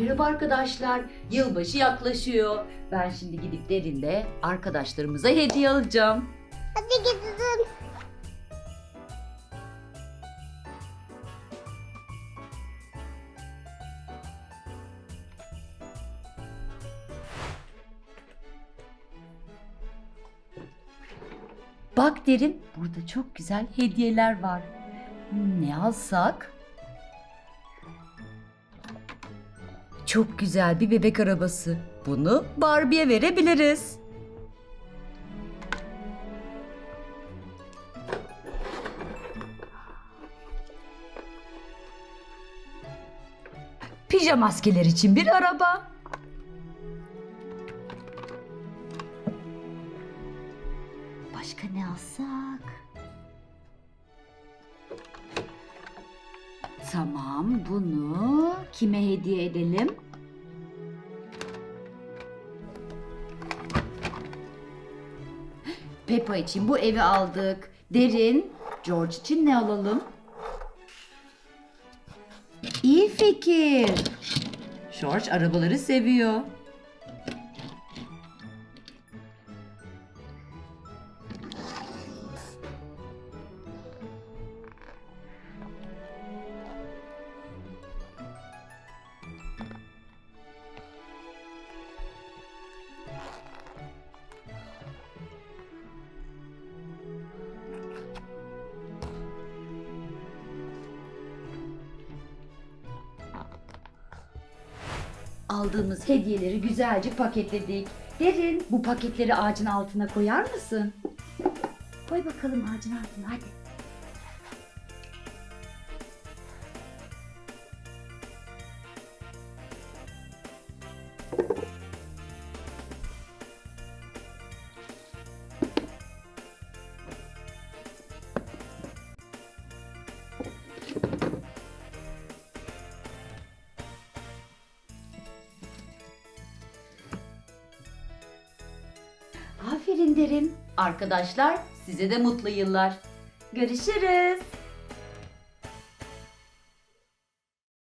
Merhaba arkadaşlar. Yılbaşı yaklaşıyor. Ben şimdi gidip Derin'le arkadaşlarımıza hediye alacağım. Hadi gidelim. Bak Derin, burada çok güzel hediyeler var. Ne alsak? Çok güzel bir bebek arabası. Bunu Barbie'ye verebiliriz. Pijama maskeler için bir araba. Başka ne alsak? Tamam, bunu kime hediye edelim? Peppa için bu evi aldık. Derin, George için ne alalım? İyi fikir. George arabaları seviyor. Aldığımız hediyeleri güzelce paketledik. Derin, bu paketleri ağacın altına koyar mısın? Koy bakalım ağacın altına hadi. Aferin derin. Arkadaşlar size de mutlu yıllar. Görüşürüz.